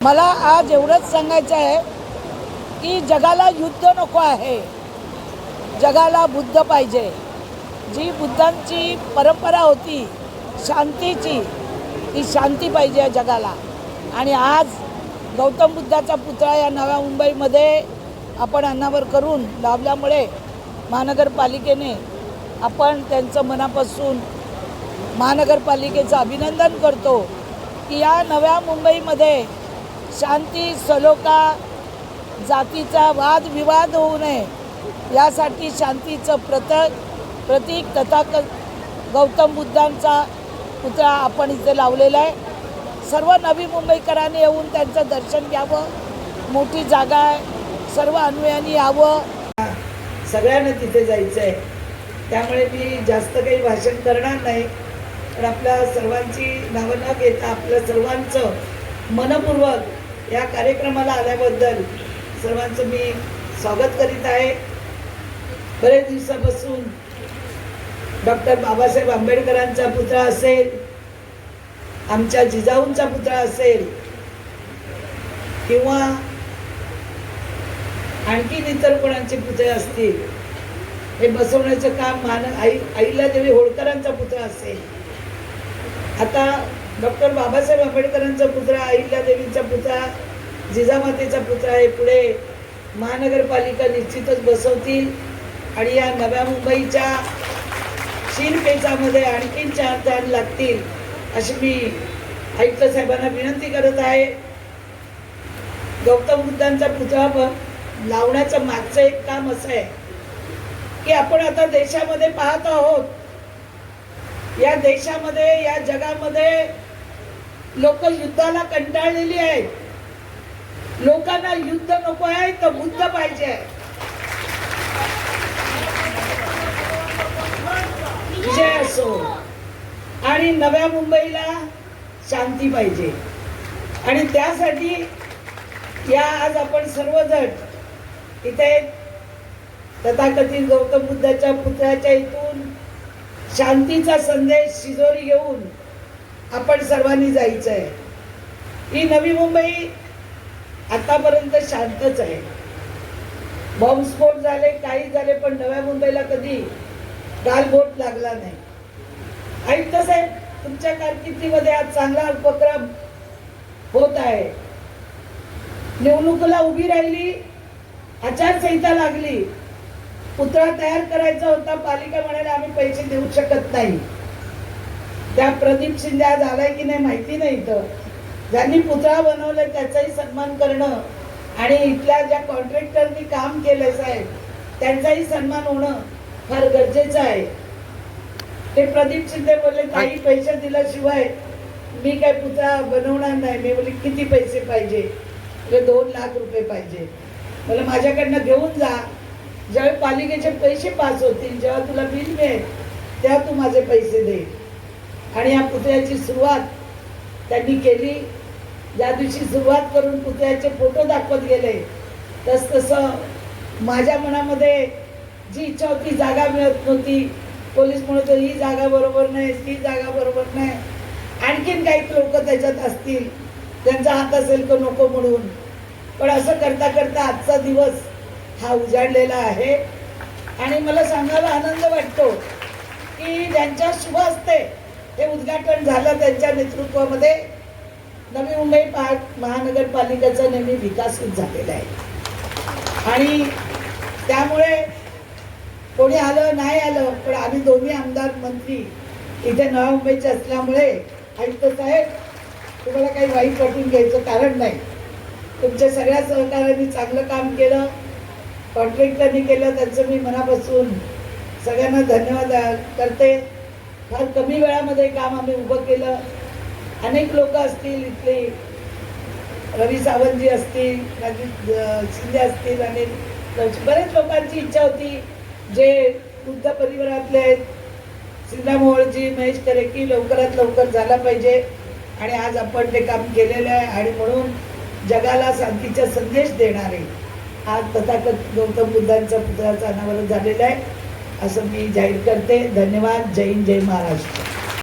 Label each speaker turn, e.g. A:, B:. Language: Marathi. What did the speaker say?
A: मला आज एवढंच सांगायचं आहे की जगाला युद्ध नको आहे. जगाला बुद्ध पाहिजे. जी बुद्धांची परंपरा होती शांतीची ती शांती पाहिजे जगाला. आणि आज गौतम बुद्धाचा पुतळा या नव्या मुंबईमध्ये आपण अनावर करून लावल्यामुळे महानगरपालिकेने आपण त्यांचं मनापासून महानगरपालिकेचं अभिनंदन करतो की या नव्या मुंबईमध्ये शांती सलोखा जातीचा वादविवाद होऊ नये. यासाठी शांतीचं प्रतक प्रतीक तथाक गौतम बुद्धांचा पुतळा आपण इथे लावलेला आहे. सर्व नवी मुंबईकरांनी येऊन त्यांचं दर्शन घ्यावं. मोठी जागा आहे. सर्व अन्वयानी यावं. सगळ्यांना तिथे जायचं आहे त्यामुळे मी जास्त काही भाषण करणार नाही. पण आपल्या सर्वांची नावं न घेता आपल्या सर्वांचं मनपूर्वक या कार्यक्रमाला आल्याबद्दल सर्वांचं मी स्वागत करीत आहे. बरेच दिवसापासून डॉक्टर बाबासाहेब आंबेडकरांचा पुतळा असेल आमच्या जिजाऊंचा पुतळा असेल किंवा आणखीन इतर कोणाचे पुतळे असतील हे बसवण्याचं काम मान आई आईला देवी होळकरांचा पुतळा असेल. आता डॉक्टर बाबासाहेब आंबेडकरांचा पुतळा अहिल्यादेवींचा पुतळा जिजामातेचा पुतळा हे पुढे महानगरपालिका निश्चितच बसवतील. आणि या नव्या मुंबईच्या शिरपेचामध्ये आणखीन चार चार लागतील अशी मी आयुक्त साहेबांना विनंती करत आहे. गौतम बुद्धांचा पुतळा ब- लावण्याचं मागचं एक काम असं आहे की आपण आता देशामध्ये पाहत आहोत या देशामध्ये या जगामध्ये लोक युद्धाला कंटाळलेली आहेत. लोकांना युद्ध नको आहे तर बुद्ध पाहिजे आहे. विजय असो. आणि नव्या मुंबईला शांती पाहिजे. आणि त्यासाठी या आज आपण सर्वजण इथे तथाकथित गौतम बुद्धाच्या पुतळ्याच्या इथून शांतीचा संदेश शिजोरी घेऊन आपण सर्वांनी जायचं आहे ही नवी मुंबई आतापर्यंत शांतच आहे. बॉम्बस्फोट झाले काही झाले पण नव्या मुंबईला कधी गालबोट लागला नाही. आयुक्त साहेब तुमच्या कारकिर्दीमध्ये आज चांगला उपक्रम होत आहे. निवडणुकीला उभी राहिली आचारसंहिता लागली पुतळा तयार करायचा होता पालिका म्हणाले आम्ही पैसे देऊ शकत नाही. त्या प्रदीप शिंदे आज आलाय की नाही माहिती नाही इथं. ज्यांनी पुतळा बनवलाय त्याचाही सन्मान करणं आणि इथल्या ज्या कॉन्ट्रॅक्टरनी काम केलंय साहेब त्यांचाही सन्मान होणं फार गरजेचं आहे. ते प्रदीप शिंदे बोलले काही पैसे दिल्याशिवाय मी काय पुतळा बनवणार नाही. मी बोलले किती पैसे पाहिजे? म्हणजे दोन लाख रुपये पाहिजे. मला माझ्याकडनं घेऊन जा. ज्यावेळी पालिकेचे पैसे पास होतील जेव्हा तुला बिल मिळेल तेव्हा तू माझे पैसे दे. आणि या पुतळ्याची सुरुवात त्यांनी केली. ज्या दिवशी सुरुवात करून पुतळ्याचे फोटो दाखवत गेले तस तसं माझ्या मनामध्ये जी इच्छा होती जागा मिळत नव्हती. पोलीस म्हणत होते, ही जागा बरोबर नाही ती जागा बरोबर नाही. आणखीन काही लोक त्याच्यात असतील त्यांचा हात असेल तो नको म्हणून. पण असं करता करता आजचा दिवस हा उजाडलेला आहे. आणि मला सांगायला आनंद वाटतो की ज्यांच्या शुभ असते हे उद्घाटन झालं त्यांच्या नेतृत्वामध्ये नवी मुंबई पहा महानगरपालिकेचा नेहमी विकासित झालेला आहे. आणि त्यामुळे कोणी आलं नाही आलं पण आम्ही दोन्ही आमदार मंत्री इथे नव्या मुंबईचे असल्यामुळे आयुक्त साहेब तुम्हाला काही वाईट वाटून घ्यायचं कारण नाही. तुमच्या सगळ्या सहकाऱ्यांनी चांगलं काम केलं. कॉन्ट्रॅक्टरनी केलं त्यांचं मी मनापासून सगळ्यांना धन्यवाद करते. फार कमी वेळामध्ये काम आम्ही उभं केलं. अनेक लोक असतील इथले रवी सावंतजी असतील राजीव शिंदे असतील आणि बरेच लोकांची इच्छा होती जे वृद्ध परिवारातले आहेत सिन्हा मोहळजी महेश करेकी लवकरात लवकर झाला पाहिजे. आणि आज आपण ते काम केलेलं आहे आणि म्हणून जगाला शांतीचा संदेश देणारे. आज तथाकथित गौतम बुद्धांचा पुतळ्याचा अनावरण झालेला आहे. असं मी जाहीर करते. धन्यवाद. जय हिंद जय महाराष्ट्र.